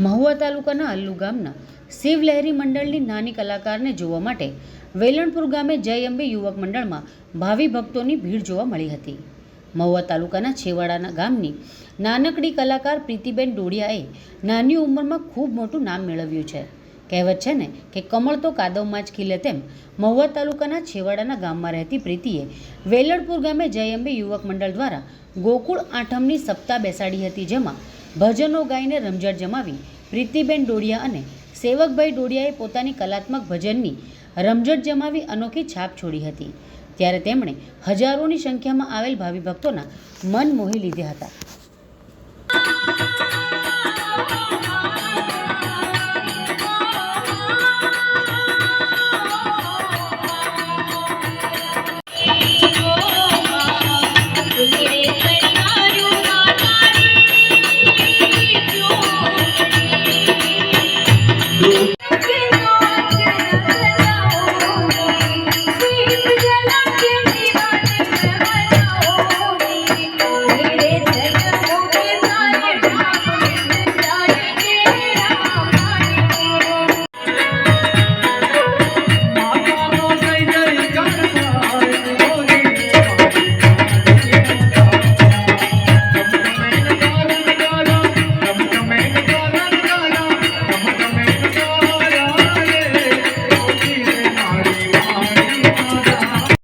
મહુવા તાલુકાના અલ્લુ ગામના શિવલહેરી મંડળની નાની કલાકારને જોવા માટે વેલણપુર ગામે જય અંબે યુવક મંડળમાં ભાવિ ભક્તોની ભીડ જોવા મળી હતી. મહુવા તાલુકાના છેવાડાના ગામની નાનકડી કલાકાર પ્રીતિબેન ડોડિયાએ નાની ઉંમરમાં ખૂબ મોટું નામ મેળવ્યું છે. કહેવત છે ને કે કમળ તો કાદવમાં જ ખીલે તેમ. મહુવા તાલુકાના છેવાડાના ગામમાં રહેતી પ્રીતિએ વેલણપુર ગામે જય અંબે યુવક મંડળ દ્વારા ગોકુળ આઠમની સપ્તાહ બેસાડી હતી, જેમાં ભજનો ગાઈને રમઝટ જમાવી પ્રીતિબેન ડોડિયા અને સેવકભાઈ ડોડિયાએ પોતાની કલાત્મક ભજનની રમઝટ જમાવી અનોખી છાપ છોડી હતી. ત્યારે તેમણે હજારોની સંખ્યામાં આવેલ ભાવિ ભક્તોના મન મોહી લીધા હતા.